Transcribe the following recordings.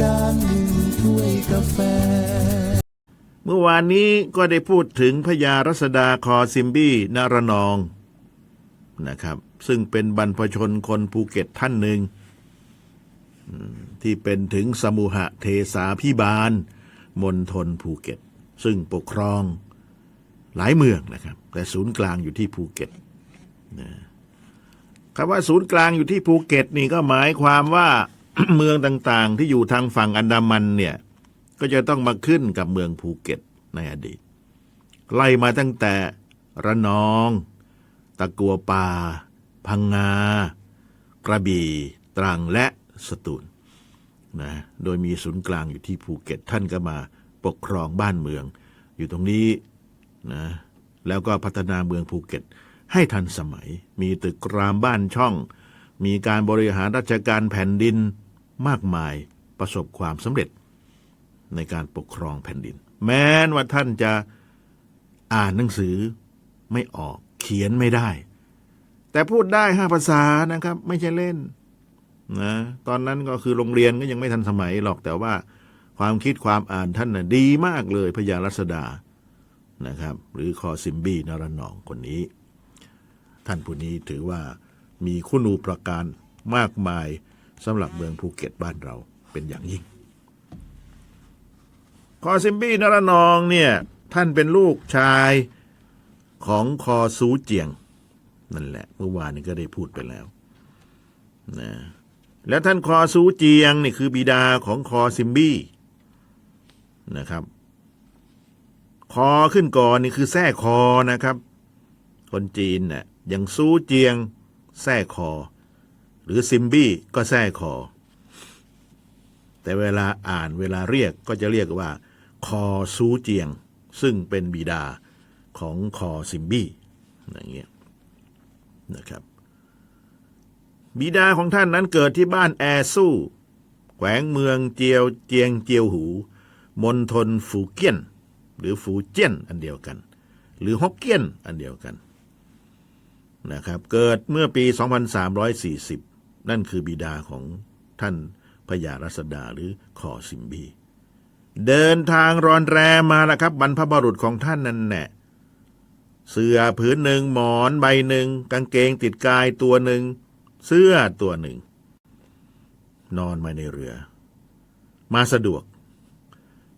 การหนึ่งถ้วยกาแฟ เมื่อวานนี้ก็ได้พูดถึงพญารัศดาคอซิมบี้นารนองนะครับ ซึ่งเป็นบรรพชนคนภูเก็ตท่านหนึ่ง ที่เป็นถึงสมุหะเทสาพิบาลมณฑลภูเก็ต ซึ่งปกครองหลายเมืองนะครับ แต่ศูนย์กลางอยู่ที่ภูเก็ตนะคำว่าศูนย์กลางอยู่ที่ภูเก็ตนี่ก็หมายความว่า เมืองต่างๆ ที่อยู่ทางฝั่งอันดามันเนี่ย ก็จะต้องมาขึ้นกับเมืองภูเก็ตในอดีต ไล่มาตั้งแต่ระนอง ตะกัวป่า พังงา กระบี่ ตรังและสตูลนะ โดยมีศูนย์กลางอยู่ที่ภูเก็ตท่านก็มาปกครองบ้านเมือง อยู่ตรงนี้นะแล้วก็พัฒนาเมืองภูเก็ต ให้ทันสมัย มีตึกรามบ้านช่อง มีการบริหารราชการแผ่นดิน มากมายประสบความสำเร็จในการปกครองแผ่นดิน แม้นว่าท่านจะอ่านหนังสือไม่ออกเขียนไม่ได้ แต่พูดได้ห้าภาษานะครับ ไม่ใช่เล่นนะตอนนั้นก็คือโรงเรียนก็ยังไม่ทันสมัยหรอกแต่ว่าความคิดความอ่านท่านนะ่ะดีมากเลยพญารัศดานะครับ หรือคอซิมบีนารนองคนนี้ ท่านผู้นี้ถือว่ามีคุณูประการมากมาย สำหรับเมืองภูเก็ตบ้านเราเป็นอย่างยิ่ง คอซิมบี้นรนองเนี่ยท่านเป็นลูกชายของคอซูเจียง นั่นแหละเมื่อวานนี้ก็ได้พูดไปแล้วนะแล้วท่านคอซูเจียงนี่คือบิดาของคอซิมบี้นะครับ คอขึ้นก่อนนี่คือแท้คอนะครับ คนจีนเนี่ยอย่างซูเจียงแท้คอ หรือซิมบี้ก็แท้คอ แต่เวลาอ่านเวลาเรียกก็จะเรียกว่า คอซูเจียง ซึ่งเป็นบิดาของคอซิมบี้อย่างเงี้ยนะครับ บิดาของท่านนั้นเกิดที่บ้านแอสู้แขวงเมืองเจียวเจียงเจียวหูมณฑลฟูเกี้ยน หรือฟูเจี้ยนอันเดียวกัน หรือฮกเกี้ยนอันเดียวกันนะครับ เกิดเมื่อปี 2340 นั่นคือบิดาของท่านพญารัศดาหรือคอซิมบี เดินทางรอนแรมมาแล้วครับ บรรพบรุษของท่านนั่นแหละเสื้อผืนหนึ่งหมอนใบหนึ่งกางเกงติดกายตัวหนึ่ง เสื้อตัวหนึ่ง นอนมาในเรือ มาสะดวก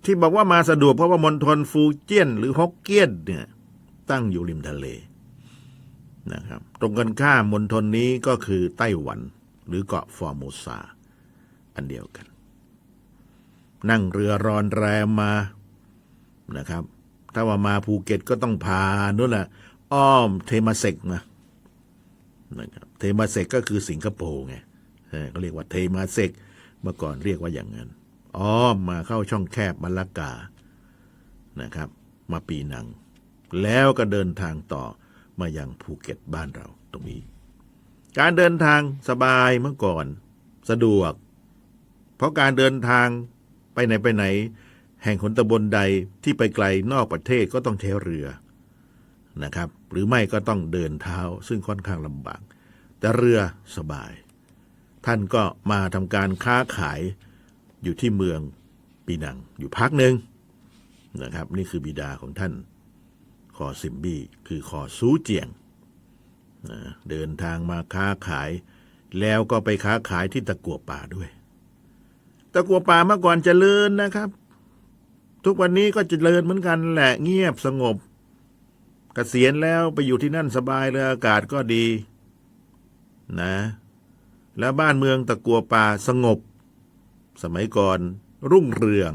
ที่บอกว่ามาสะดวกเพราะว่ามณฑลฟูเจี้ยนหรือฮกเกี้ยนเนี่ย ตั้งอยู่ริมทะเลนะครับ ตรงกันข้ามมณฑลนี้ก็คือไต้หวัน หรือเกาะฟอร์โมซาอันเดียวกัน นั่งเรือรอนแรมมานะครับ ถ้าว่ามาภูเก็ตก็ต้องพานู่นแหละอ้อมเทมาเซกมานะครับเทมาเซกก็คือสิงคโปร์ไงเออเขาเรียกว่าเทมาเซกเมื่อก่อนเรียกว่าอย่างนั้นอ้อมมาเข้าช่องแคบมาลากานะครับ มาปีนัง แล้วก็เดินทางต่อมายังภูเก็ตบ้านเราตรงนี้ การเดินทางสบายเมื่อก่อน สะดวก เพราะการเดินทางไปไหนไปไหน แห่งขนตำบลใดที่ไปไกลนอกประเทศก็ต้องใช้เรือนะครับ หรือไม่ก็ต้องเดินเท้าซึ่งค่อนข้างลำบาก แต่เรือสบาย ท่านก็มาทำการค้าขายอยู่ที่เมืองปีนังอยู่พักหนึ่งนะครับ นี่คือบิดาของท่านคอซิมบี้คือคอซูเจียง เดินทางมาค้าขาย แล้วก็ไปค้าขายที่ตะกัวป่าด้วย ตะกัวป่าเมื่อก่อนเจริญนะครับ ทุกวันนี้ก็เจริญเหมือนกันแหละเงียบสงบกเกษียณแล้วไปอยู่ที่นั่นสบายเลยอากาศก็ดี นะ แล้วบ้านเมืองตะกัวป่าสงบ สมัยก่อนรุ่งเรือง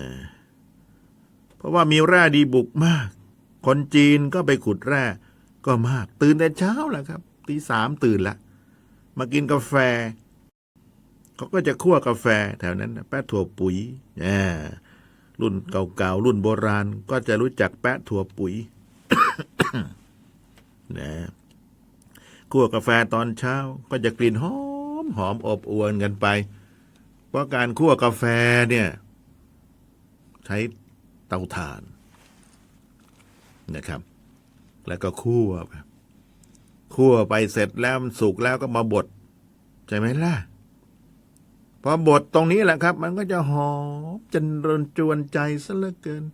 นะเพราะว่ามีแร่ดีบุกมาก คนจีนก็ไปขุดแร่ ก็มาก ตื่นแต่เช้าแหละครับตีสามตื่นละมากินกาแฟเขาก็จะคั่วกาแฟแถวนั้นแป้ถั่วปุ๋ยอ่ารุ่นเก่าๆรุ่นโบราณ ก็จะรู้จักแปะถั่วปุ๋ยนะคั่วกาแฟตอนเช้า ก็จะกลิ่นหอมหอมอบอวนกันไป เพราะการคั่วกาแฟเนี่ย ใช้เตาถ่านนะครับ แล้วก็คั่วไปคั่วไปเสร็จแล้วมันสุกแล้วก็มาบดใช่ไหมล่ะพอบทตรงนี้แหละครับ มันก็จะหอมจนรนจวนใจซะเหลือเกิน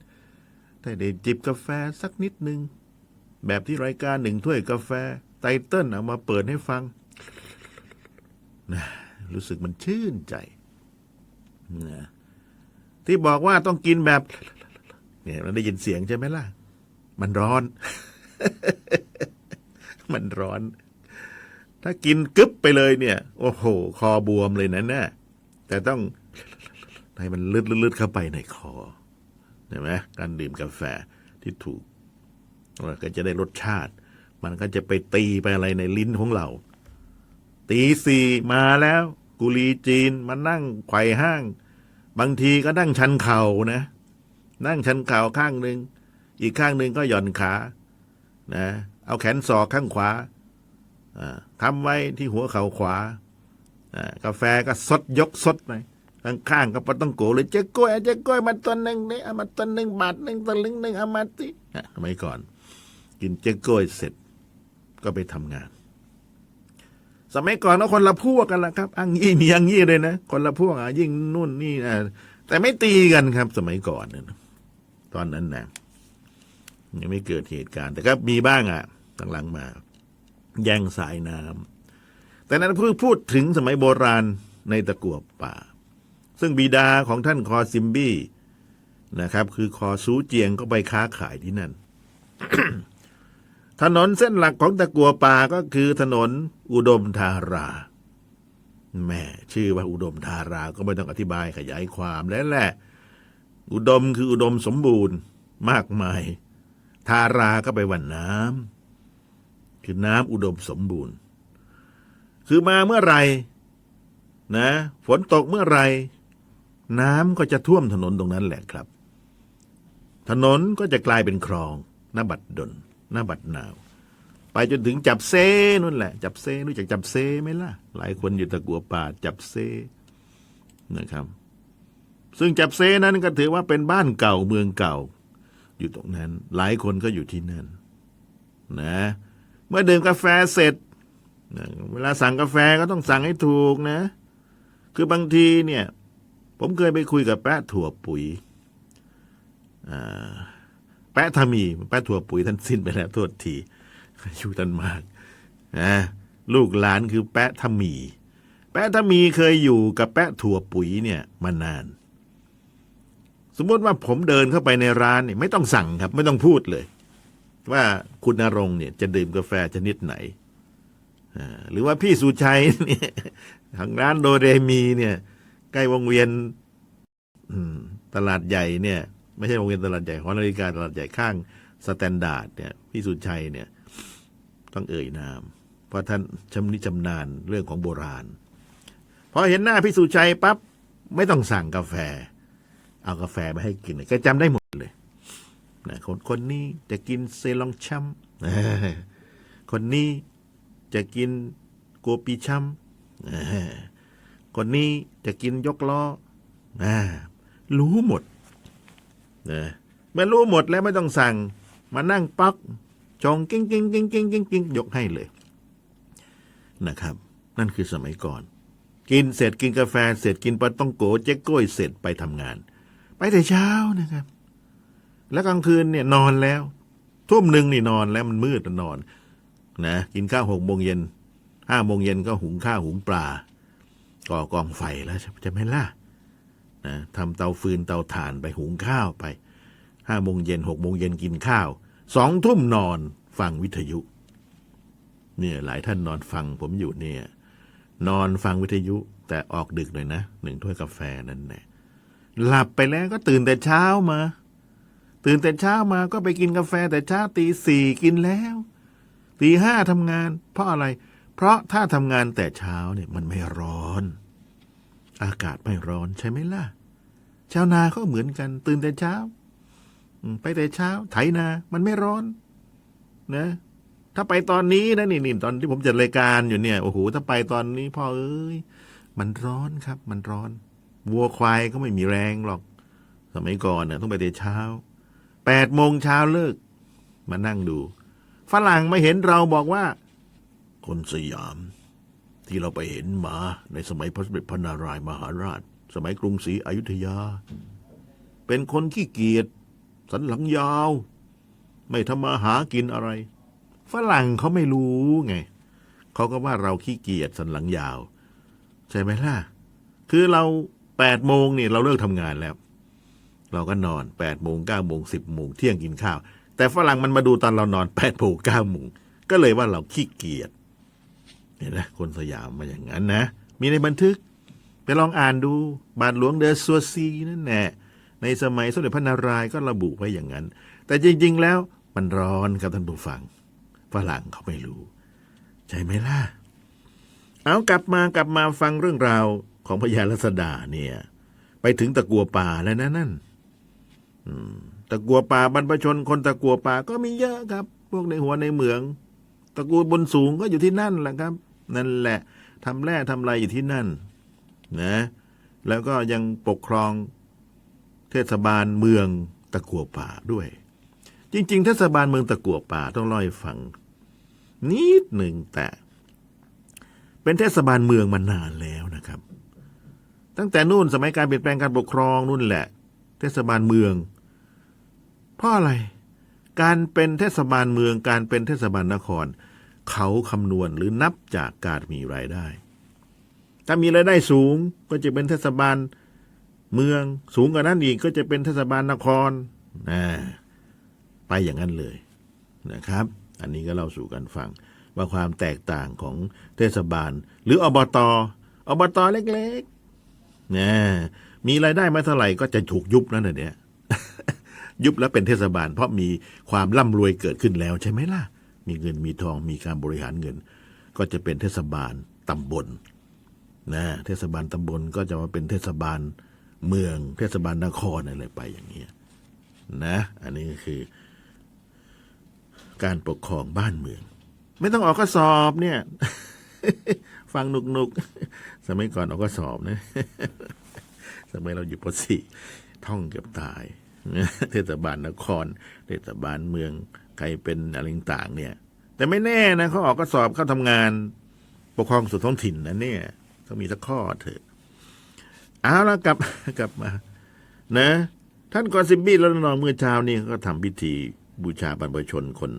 ถ้าได้จิบกาแฟสักนิดหนึ่งแบบที่รายการหนึ่งถ้วยกาแฟ ไตเติ้ลเอามาเปิดให้ฟังนะรู้สึกมันชื่นใจนะที่บอกว่าต้องกินแบบ เนี่ยเราได้ยินเสียงใช่ไหมล่ะ มันร้อน มันร้อน ถ้ากินกึ๊บไปเลยเนี่ย โอ้โห คอบวมเลยนะเนี่ยแต่ต้องให้มันลึดๆเข้าไปในคอเห็นไหมการดื่มกาแฟที่ถูกเราก็จะได้รสชาติ มันก็จะไปตีไปอะไรในลิ้นของเรา ตีสี่มาแล้ว กุลีจีนมานั่งไขว่ห้าง บางทีก็นั่งชันเข่านะ นั่งชันเข่าข้างหนึ่งอีกข้างหนึ่งก็หย่อนขา นะเอาแขนศอกข้างขวาทำไว้ที่หัวเข่าขวากาแฟก็สดยกสดไปข้างๆก็ปต้องโกเลยเจ๊กล้วยเจ๊กล้วยมาตัวหนึ่งนี่เอามาตัวหนึ่งบาทหนึ่งตะลึงหนึ่งเอามาสิสมัยก่อน กินเจ๊กล้วยเสร็จก็ไปทำงาน สมัยก่อนก็คนละพวกกันละครับอังยี่มีอังยี่เลยนะคนละพวกอะยิ่งนู่นนี่อะแต่ไม่ตีกันครับ สมัยก่อนนะตอนนั้นนะ ยังไม่เกิดเหตุการณ์ แต่ก็มีบ้างอะ่ะหลังๆมา แย่งสายน้ำแต่นั้นเพิ่งพูดถึงสมัยโบราณในตะกัวป่า ซึ่งบิดาของท่านคอซิมบี้นะครับ คือคอซูเจียงก็ไปค้าขายที่นั่น ถนนเส้นหลักของตะกัวป่าก็คือถนนอุดมธารา แม่ชื่อว่าอุดมธาราก็ไม่ต้องอธิบายขยายความแล้วแหละ อุดมคืออุดมสมบูรณ์มากมาย ทาราก็ไปวันน้ำคือน้ำอุดมสมบูรณ์ คือมาเมื่อไหรนะฝนตกเมื่อไหรน้ำก็จะท่วมถนนตรงนั้นแหละครับ ถนนก็จะกลายเป็นคลอง หน้าบัดดลหน้าบัดนาว ไปจนถึงจับเซนู่นแหละ จับเซรู้จักจับเซไหมล่ะ หลายคนอยู่ตะกัวป่าจับเซนะครับ ซึ่งจับเซนั้นก็ถือว่าเป็นบ้านเก่าเมืองเก่า อยู่ตรงนั้น หลายคนก็อยู่ที่นั่นนะ เมื่อดื่มกาแฟเสร็จนะเวลาสั่งกาแฟก็ต้องสั่งให้ถูกนะ คือบางทีเนี่ย ผมเคยไปคุยกับแปะถั่วปุ๋ยแปะทามีแปะถั่วปุ๋ยท่านสิ้นไปแล้วโทษทีอายุท่านมากนะลูกหลานคือแปะทามี แปะทามีเคยอยู่กับแปะถั่วปุ๋ยเนี่ยมานาน สมมติว่าผมเดินเข้าไปในร้านเนี่ยไม่ต้องสั่งครับ ไม่ต้องพูดเลย ว่าคุณนรงค์เนี่ย จะดื่มกาแฟชนิดไหนหรือว่าพี่สุชัยเนี่ยทางร้านโดเรมีเนี่ย ใกล้วงเวียนตลาดใหญ่เนี่ย ไม่ใช่วงเวียนตลาดใหญ่หอนาฬิกาตลาดใหญ่ข้างสแตนดาร์ดเนี่ย พี่สุชัยเนี่ย ต้องเอ่ยนาม เพราะท่านชำนิชำนาญเรื่องของโบราณพอเห็นหน้าพี่สุชัยปั๊บไม่ต้องสั่งกาแฟ เอากาแฟมาให้กินเลยแกจำได้หมดเลยนะคนคนนี้จะกินเซลองชัมคนนี้จะกินโกปีชัมคนนี้จะกินยกล้ออรู้หมดนะเมื่อรู้หมดแล้วไม่ต้องสั่ง มานั่งปักจองกิ้งกิ้งกิ้งกิ้งกิ้งกิ้งยกให้เลยนะครับ นั่นคือสมัยก่อน กินเสร็จกินกาแฟเสร็จกินปาต้องโกเจ๊กก้วยเสร็จไปทำงาน ไปแต่เช้านะครับ แล้วกลางคืนเนี่ยนอนแล้วทุ่มหนึ่งนี่นอนแล้วมันมืดนอน นะกินข้าวหกโมงเย็นห้าโมงเย็นก็หุงข้าวหุงปลาก่อกองไฟแล้วใช่ไหมล่ะนะทำเตาฟืนเตาถ่านไปหุงข้าวไปห้าโมงเย็นหกโมงเย็นกินข้าวสองทุ่มนอนฟังวิทยุ เนี่ยหลายท่านนอนฟังผมอยู่เนี่ย นอนฟังวิทยุแต่ออกดึกหน่อยนะหนึ่งถ้วยกาแฟนั่นแหละ หลับไปแล้วก็ตื่นแต่เช้ามา ตื่นแต่เช้ามาก็ไปกินกาแฟแต่เช้าตีสี่กินแล้วตีห้าทำงาน เพราะอะไร เพราะถ้าทำงานแต่เช้าเนี่ยมันไม่ร้อน อากาศไม่ร้อนใช่ไหมล่ะ ชาวนาก็เหมือนกัน ตื่นแต่เช้า ไปแต่เช้า ไถนา มันไม่ร้อน นะ ถ้าไปตอนนี้นะนี่นี่ตอนที่ผมจัดรายการอยู่เนี่ย โอ้โห ถ้าไปตอนนี้พ่อเอ้ย มันร้อนครับ มันร้อน วัวควายก็ไม่มีแรงหรอก สมัยก่อนเนี่ยต้องไปแต่เช้าแปดโมงเช้าเลิก มานั่งดู ฝรั่งมาเห็นเราบอกว่า คนสยาม ที่เราไปเห็นมาในสมัยพระสมเด็จพระนารายมหาราช สมัยกรุงศรีอยุธยา เป็นคนขี้เกียจสันหลังยาว ไม่ทำมาหากินอะไร ฝรั่งเขาไม่รู้ไงเขาก็ว่าเราขี้เกียจสันหลังยาว ใช่ไหมล่ะ คือเรา แปดโมงเนี่ยเราเลิกทำงานแล้ว เราก็นอนแปดโมงเก้าโมงสิบโมงเที่ยงกินข้าว แต่ฝรั่งมันมาดูตอนเรานอนแปดโมงเก้าโมงก็เลยว่าเราขี้เกียจเห็นไหมคนสยามมาอย่างนั้นนะ มีในบันทึก ไปลองอ่านดูบาทหลวงเดอซัวซีนั่นแหละในสมัยสมเด็จพระนารายณ์ก็ระบุไว้อย่างนั้น แต่จริง ๆ แล้วมันร้อนครับท่านผู้ฟังฝรั่งเขาไม่รู้ ใช่ไหมล่ะ เอากลับมากลับมาฟังเรื่องราว ของพญาลัษดาเนี่ย ไปถึงตะกัวป่าแล้วนะนั่นตะกัวป่าบรรพชนคนตะกัวป่าก็มีเยอะครับ พวกในหัวในเมือง ตะกูลบนสูงก็อยู่ที่นั่นแหละครับ นั่นแหละทำแร่ทำไรอยู่ที่นั่น นะ แล้วก็ยังปกครองเทศบาลเมืองตะกัวป่าด้วย จริง ๆ เทศบาลเมืองตะกัวป่าต้องเล่าให้ฟัง นิดหนึ่งแต่ เป็นเทศบาลเมืองมานานแล้วนะครับ ตั้งแต่นู่นสมัยการเปลี่ยนแปลงการปกครองนู่นแหละ เทศบาลเมือง เพราะอะไร การเป็นเทศบาลเมือง การเป็นเทศบาลนคร เขาคำนวณหรือนับจากการมีรายได้ ถ้ามีรายได้สูงก็จะเป็นเทศบาลเมือง สูงกว่านั้นอีกก็จะเป็นเทศบาลนครนะไปอย่างนั้นเลยนะครับ อันนี้ก็เล่าสู่กันฟังว่าความแตกต่างของเทศบาล หรืออบต อบตเล็กๆ นะมีรายได้มาเท่าไหร่ก็จะถูกยุบนั่นน่ะเนี่ยยุบแล้วเป็นเทศบาล เพราะมีความร่ำรวยเกิดขึ้นแล้วใช่ไหมล่ะ มีเงินมีทองมีการบริหารเงิน ก็จะเป็นเทศบาลตำบลนะเทศบาลตำบลก็จะมาเป็นเทศบาลเมือง เทศบาลนครอะไรไปอย่างเงี้ยนะ อันนี้ก็คือ การปกครองบ้านเมือง ไม่ต้องออกข้อสอบเนี่ย ฟังหนุกๆสมัยก่อนออกข้อสอบนะ สมัยเราอยู่ปสี่ท่องเกือบตาย เทศบาลนคร เทศบาลเมืองใครเป็นอะไรต่างเนี่ย แต่ไม่แน่นะเขาออกข้อสอบเขาทำงาน ปกครองส่วนท้องถิ่นนะเนี่ยต้องมีสักข้อเถอะเอาแล้วกลับกลับมา นะ ท่านกอซิบบี้แล้วนองเมื่อเช้านี่ก็ทำพิธีบูชาบรรพชนคน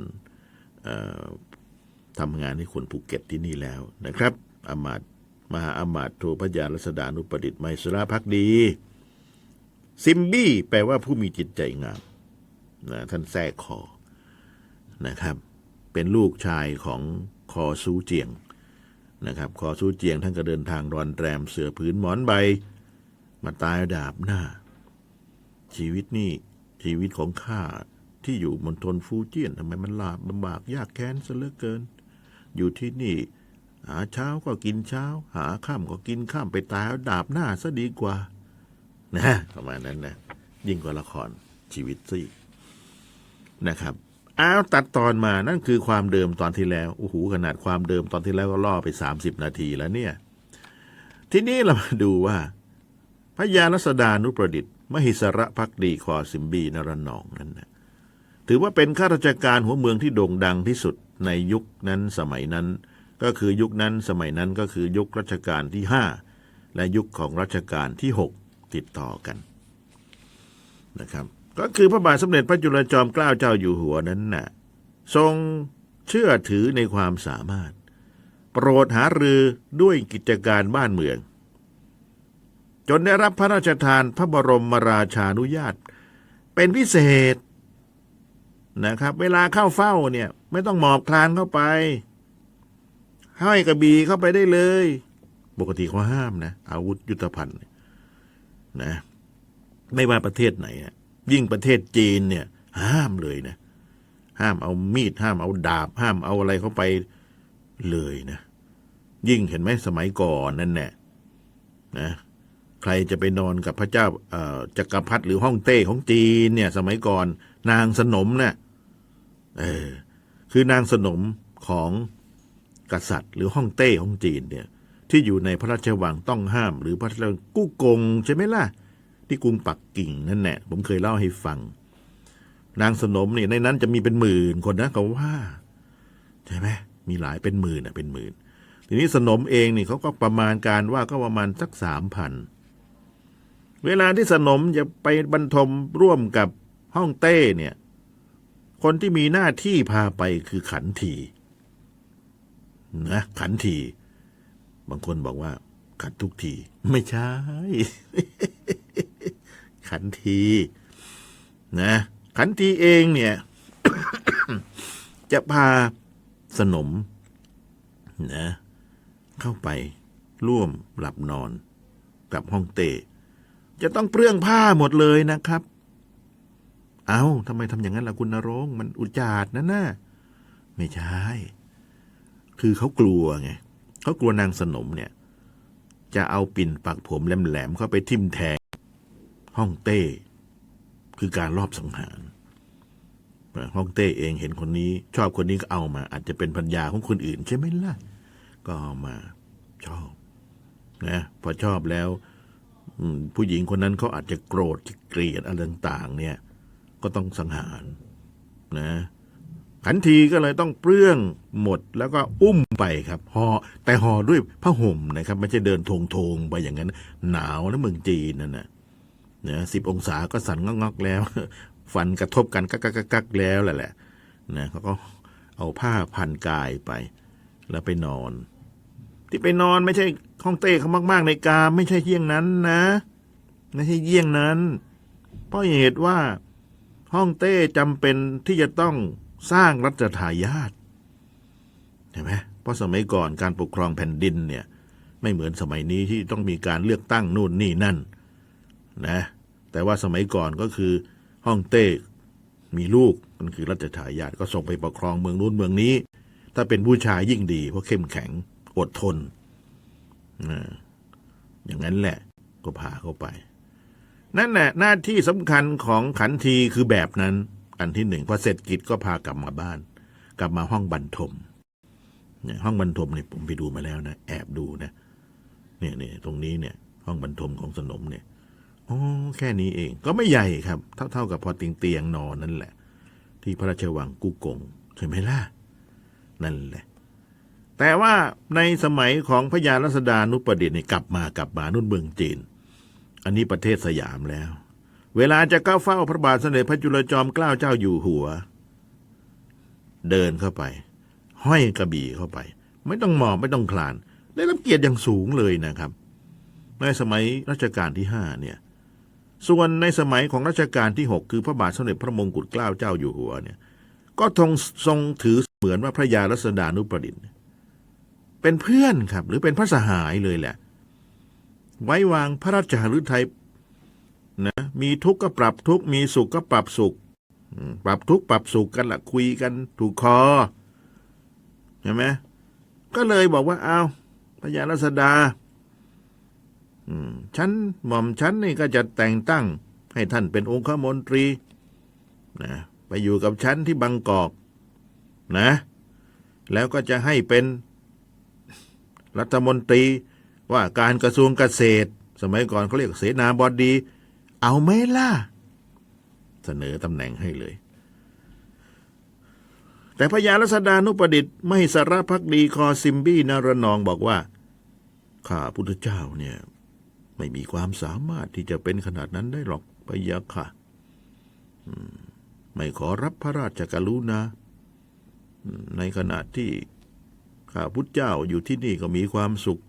ทำงานให้คนภูเก็ตที่นี่แล้วนะครับ อามาตมหาอามาตโทพระยารัศดานุปดิษฐ์ไมสราพักดี ซิมบี้แปลว่าผู้มีจิตใจงามนะท่านแทรกคอนะครับ เป็นลูกชายของคอซูเจียงนะครับคอซูเจียงท่านก็เดินทางรอนแรมเสือผืนหมอนใบ มาตายดาบหน้า ชีวิตนี่ชีวิตของข้าที่อยู่มณฑลฟูเจียนทำไมมันลาบลำบากยากแค้นซะเหลือเกิน อยู่ที่นี่ หาเช้าก็กินเช้า หาข้ามก็กินข้ามไปตายเอาดาบหน้าซะดีกว่า นะประมาณนั้นนะยิ่งกว่าละครชีวิตสินะครับอ้าวตัดตอนมานั่นคือความเดิมตอนที่แล้วโอ้โหขนาดความเดิมตอนที่แล้วก็ล่อไปสามสิบนาทีแล้วเนี่ย ทีนี้เรามาดูว่า พระยานัสดานุประดิษฐ์ มหิสระพักดีคอสิมบีนรนองนั้นนะถือว่าเป็นข้าราชการหัวเมืองที่โด่งดังที่สุดในยุคนั้นสมัยนั้น ก็คือยุคนั้นสมัยนั้นก็คือยุครัชกาลที่ห้าและยุคของรัชกาลที่หกติดต่อกันนะครับ ก็คือพระบาทสมเด็จพระจุลจอมเกล้าเจ้าอยู่หัวนั้นน่ะทรงเชื่อถือในความสามารถ โปรดหารือด้วยกิจการบ้านเมือง จนได้รับพระราชทานพระบรมราชานุญาต เป็นพิเศษนะครับ เวลาเข้าเฝ้าเนี่ยไม่ต้องหมอบคลานเข้าไป ห้อยกระบี่เข้าไปได้เลย ปกติเขาห้ามนะ อาวุธยุทธภัณฑ์นะ ไม่ว่าประเทศไหนอะยิ่งประเทศจีนเนี่ย ห้ามเลยนะ ห้ามเอามีด ห้ามเอาดาบ ห้ามเอาอะไรเข้าไปเลยนะ ยิ่งเห็นไหมสมัยก่อนนั่นแน่นะใครจะไปนอนกับพระเจ้าจักรพรรดิหรือฮ่องเต้ของจีนเนี่ย สมัยก่อนนางสนมเนี่ยเออคือนางสนมของ กษัตริย์ หรือฮ่องเต้ของจีนเนี่ยที่อยู่ในพระราชวังต้องห้าม หรือพระราชวังกู้กงใช่ไหมล่ะ ที่กรุงปักกิ่งนั่นแหละผมเคยเล่าให้ฟัง นางสนมเนี่ยในนั้นจะมีเป็นหมื่นคนนะเขาว่าใช่ไหมมีหลายเป็นหมื่นอะเป็นหมื่น ทีนี้สนมเองนี่เขาก็ประมาณการว่าก็ประมาณสักสามพันเวลาที่สนมจะไปบรรทมร่วมกับห้องเต้เนี่ย คนที่มีหน้าที่พาไปคือขันที นะขันทีบางคนบอกว่า ขันทุกที ไม่ใช่ ขันทีนะ ขันทีเองเนี่ย จะพาสนมนะ เข้าไปร่วมหลับนอนกับห้องเต้จะต้องเปลื้องผ้าหมดเลยนะครับ เอาทำไมทำอย่างนั้นล่ะคุณนรง มันอุจาดนะน่ะไม่ใช่ คือเขากลัวไงเขากลัวนางสนมเนี่ย จะเอาปิ่นปักผมแหลมๆเข้าไปทิ่มแทงห้องเต้ คือการรอบสังหารห้องเต้เองเห็นคนนี้ ชอบคนนี้ก็เอามา อาจจะเป็นพัญญาของคนอื่นใช่ไหมล่ะ ก็เอามาชอบนะพอชอบแล้วผู้หญิงคนนั้นเขาอาจจะโกรธเกลียดอะไรต่าง ๆ เนี่ย ก็ต้องสังหารนะ ขันทีก็เลยต้องเปลื้องหมดแล้วก็อุ้มไปครับห่อแต่ห่อด้วยผ้าห่มนะครับ ไม่ใช่เดินทงทงๆไปอย่างนั้น หนาวนะเมืองจีนนั่นนะนะสิบองศาก็สั่นงอกๆแล้ว ฟันกระทบกันกักกักกักๆแล้วแหละแหละนะเขาก็เอาผ้าพันกายไป แล้วไปนอน ที่ไปนอนไม่ใช่ห้องเต้เขามาก ๆ ในกาไม่ใช่เยี่ยงนั้นนะ ไม่ใช่เยี่ยงนั้น เพราะเหตุว่าห้องเต้จำเป็นที่จะต้อง สร้างรัฐทายาทเห็นไหมเพราะสมัยก่อนการปกครองแผ่นดินเนี่ย ไม่เหมือนสมัยนี้ที่ต้องมีการเลือกตั้งนู่นนี่นั่นนะแต่ว่าสมัยก่อนก็คือห้องเต้มีลูกมันคือรัชทายาทก็ส่งไปปกครองเมืองนู้นเมืองนี้ ถ้าเป็นผู้ชายยิ่งดี เพราะเข้มแข็งอดทนอย่างนั้นแหละ ก็พาเข้าไป นั่นแหละหน้าที่สำคัญของขันทีคือแบบนั้น อันที่หนึ่งพอเสร็จกิจก็พากลับมาบ้าน กลับมาห้องบรรทมเนี่ยห้องบรรทมเนี่ยผมไปดูมาแล้วนะแอบดูนะเนี่ยเนี่ยตรงนี้เนี่ย ห้องบรรทมของสนมเนี่ยอ๋อแค่นี้เองก็ไม่ใหญ่ครับ เท่าเท่ากับพอเตียงเตียงนอนนั่นแหละ ที่พระราชวังกุกงใช่ไหมล่ะนั่นแหละ แต่ว่าในสมัยของพระยารัศดานุประดิษฐ์เนี่ยกลับมากลับมานุ่นเมืองจีน อันนี้ประเทศสยามแล้ว เวลาจะเข้าเฝ้าพระบาทสมเด็จพระจุลจอมเกล้าเจ้าอยู่หัว เดินเข้าไป ห้อยกระบี่เข้าไป ไม่ต้องหมอบไม่ต้องคลาน ได้รับเกียรติอย่างสูงเลยนะครับ ในสมัยรัชกาลที่ห้าเนี่ย ส่วนในสมัยของรัชกาลที่หกคือพระบาทสมเด็จพระมงกุฎเกล้าเจ้าอยู่หัวเนี่ย ก็ทรงทรงถือเหมือนว่าพระยารัศดานุประดิษฐ์เป็นเพื่อนครับ หรือเป็นพระสหายเลยแหละ ไว้วางพระราชหฤทัย นะมีทุกข์ก็ปรับทุกข์มีสุขก็ปรับสุข ปรับทุกข์ปรับสุขกันละคุยกันถูกคอใช่ไหมก็เลยบอกว่าเอาพระยารัศดาฉันหม่อมฉันนี่ก็จะแต่งตั้ง ให้ท่านเป็นองคมนตรีนะไปอยู่กับฉันที่บางกอกนะ แล้วก็จะให้เป็นรัฐมนตรีว่าการกระทรวงเกษตร สมัยก่อนเขาเรียกเสนาบดี เอาไหมล่ะ เสนอตำแหน่งให้เลย แต่พญารัศดานุประดิษฐ์ไม่สารพักดีคอซิมบี้นารนองบอกว่า ข้าพุทธเจ้าเนี่ย ไม่มีความสามารถที่จะเป็นขนาดนั้นได้หรอกพะยะค่ะไม่ขอรับพระราชกรุณาในขณะที่ข้าพุทธเจ้าอยู่ที่นี่ก็มีความสุข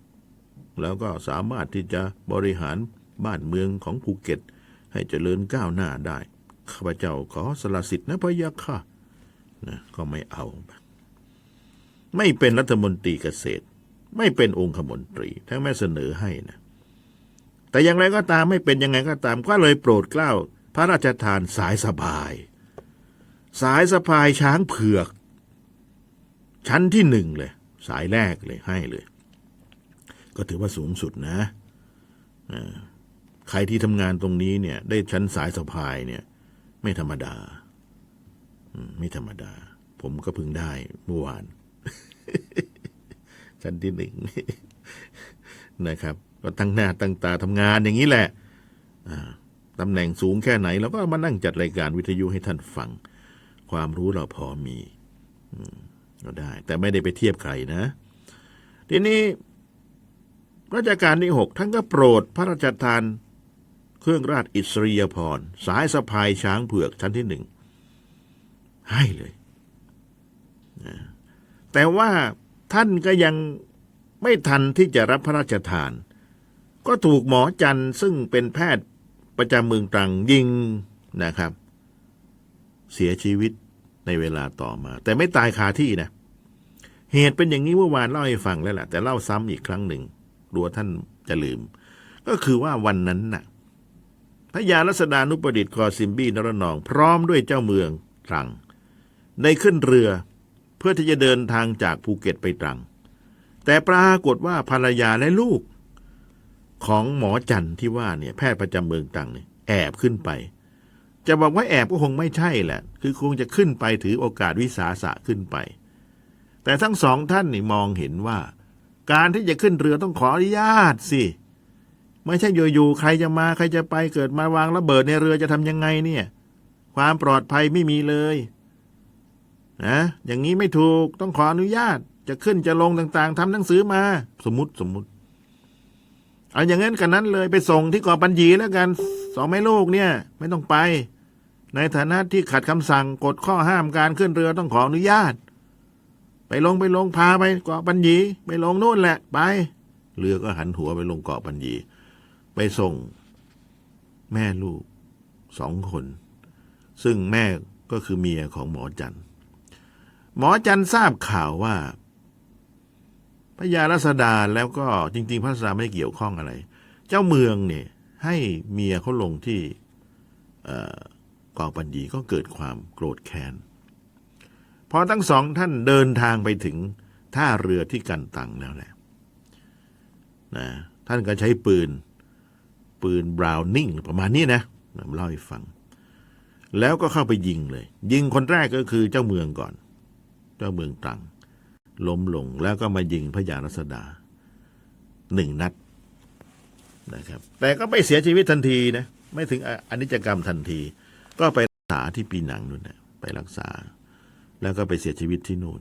แล้วก็สามารถที่จะบริหารบ้านเมืองของภูเก็ต ให้เจริญก้าวหน้าได้ ข้าพเจ้าขอสละสิทธินะพะยะค่ะนะก็ไม่เอา ไม่เป็นรัฐมนตรีเกษตร ไม่เป็นองคมนตรี ทั้งแม้เสนอให้นะ แต่อย่างไรก็ตามไม่เป็นยังไงก็ตาม ก็เลยโปรดเกล้า พระราชทานสายสบาย สายสะพายช้างเผือก ชั้นที่หนึ่งเลย สายแรกเลยให้เลย ก็ถือว่าสูงสุดนะอ่า ใครที่ทำงานตรงนี้เนี่ย ได้ชั้นสายสะพายเนี่ย ไม่ธรรมดาไม่ธรรมดา ผมก็เพิ่งได้เมื่อวาน ชั้นที่หนึ่งนะครับ ก็ตั้งหน้าตั้งตาทำงานอย่างนี้แหละตำแหน่งสูงแค่ไหนเราก็มานั่งจัดรายการวิทยุให้ท่านฟัง ความรู้เราพอมีก็ได้ แต่ไม่ได้ไปเทียบใครนะ ทีนี้รัชกาลที่หกท่านก็โปรดพระราชทาน เครื่องราชอิสริยาภรณ์สายสะพายช้างเผือกชั้นที่หนึ่งให้เลยนะแต่ว่าท่านก็ยังไม่ทันที่จะรับพระราชทาน ก็ถูกหมอจันซึ่งเป็นแพทย์ประจำเมืองตรังยิงนะครับ เสียชีวิตในเวลาต่อมา แต่ไม่ตายคาที่นะ เหตุเป็นอย่างนี้เมื่อวานเล่าให้ฟังแล้วแหละแต่เล่าซ้ำอีกครั้งหนึ่งกลัวท่านจะลืม ก็คือว่าวันนั้นน่ะ พระยารัศดานุประดิษฐ์คอซิมบี้นรนอง พร้อมด้วยเจ้าเมืองตรัง ได้ขึ้นเรือเพื่อที่จะเดินทางจากภูเก็ตไปตรัง แต่ปรากฏว่าภรรยาและลูก ของหมอจันที่ว่าเนี่ยแพทย์ประจำเมืองตรังเนี่ยแอบขึ้นไป จะบอกว่าแอบก็คงไม่ใช่แหละ คือคงจะขึ้นไปถือโอกาสวิสาสะขึ้นไป แต่ทั้งสองท่านนี่มองเห็นว่า การที่จะขึ้นเรือต้องขออนุญาตสิ ไม่ใช่อยู่ๆใครจะมาใครจะไปเกิดมาวางระเบิดในเรือจะทำยังไงเนี่ย ความปลอดภัยไม่มีเลยนะอย่างนี้ไม่ถูกต้องขออนุญาตจะขึ้นจะลงต่างๆทำหนังสือมา สมมติสมมติเอาอย่างนั้นกันนั้นเลยไปส่งที่เกาะปัญญีแล้วกันสองแม่ลูกเนี่ย ไม่ต้องไป ในฐานะที่ขัดคำสั่งกฎข้อห้ามการขึ้นเรือต้องขออนุญาต ไปลงไปลงพาไปเกาะปัญญีไปลงนู่นแหละ ไป เรือก็หันหัวไปลงเกาะปัญญี ไปส่งแม่ลูกสองคน ซึ่งแม่ก็คือเมียของหมอจันหมอจันทราบข่าวว่าพระยารัศดาแล้วก็จริง ๆ พระรัศาไม่เกี่ยวข้องอะไร เจ้าเมืองเนี่ย ให้เมียเขาลงที่เอ่อเกาะปัญญีก็เกิดความโกรธแค้นพอทั้งสองท่านเดินทางไปถึงท่าเรือที่กันตังแล้วแหละนะท่านก็ใช้ปืน ปืนบราวนิ่งประมาณนี้นะผมเล่าให้ฟัง แล้วก็เข้าไปยิงเลย ยิงคนแรกก็คือเจ้าเมืองก่อน เจ้าเมืองตรัง ล้มลงแล้วก็มายิงพระยารัศดาหนึ่งนัดนะครับ แต่ก็ไม่เสียชีวิตทันทีนะไม่ถึงอนิจกรรมทันที ก็ไปรักษาที่ปีหนังนู่นนะไปรักษา แล้วก็ไปเสียชีวิตที่นู่น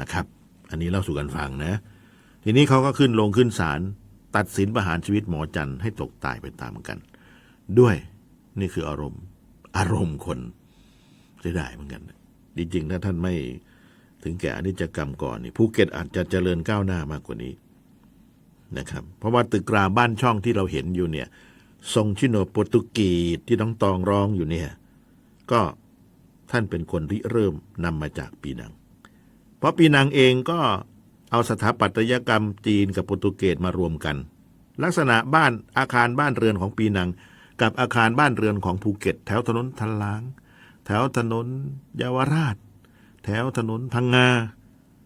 นะครับ อันนี้เล่าสู่กันฟังนะ ทีนี้เขาก็ขึ้นลงขึ้นศาล ตัดสินประหารชีวิตหมอจันทร์ให้ตกตายไปตามกัน ด้วยนี่คืออารมณ์ อารมณ์คนเสียดายเหมือนกันจริงๆถ้าท่านไม่ถึงแก่อนิจกรรมก่อนนี่ภูเก็ตอาจจะเจริญก้าวหน้ามากกว่านี้นะครับ เพราะว่าตึกราบ้านช่องที่เราเห็นอยู่เนี่ย ทรงชิโนโปรตุกีสที่น้องตองร้องอยู่เนี่ย ก็ท่านเป็นคนริเริ่มนำมาจากปีนัง เพราะปีนังเองก็ เอาสถาปัตยกรรมจีนกับโปรตุเกสมารวมกัน ลักษณะบ้านอาคารบ้านเรือนของปีนัง กับอาคารบ้านเรือนของภูเก็ต แถวถนนทันลาง แถวถนนเยาวราช แถวถนนพังงา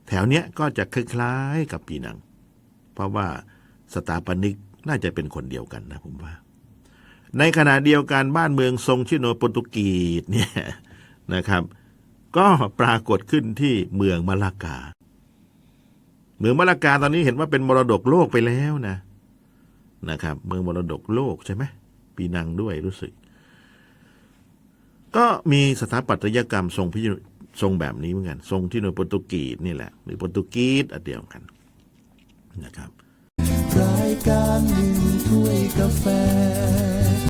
แถวเนี้ยก็จะคล้ายๆกับปีนัง เพราะว่าสถาปนิกน่าจะเป็นคนเดียวกันนะผมว่า ในขณะเดียวกันบ้านเมืองทรงชิโนโปรตุกีสเนี่ยนะครับ ก็ปรากฏขึ้นที่เมืองมะลากา เมืองมะลากาตอนนี้เห็นว่าเป็นมรดกโลกไปแล้วนะ นะครับ เมืองมรดกโลกใช่ไหมปีนังด้วยรู้สึก ก็มีสถาปัตยกรรมทรงพิทรงแบบนี้เหมือนกัน ทรงที่โนโปรตุกีสนี่แหละ หรือโปรตุกีสอันเดียวกันนะครับรายการหนึ่งถ้วยกาแฟ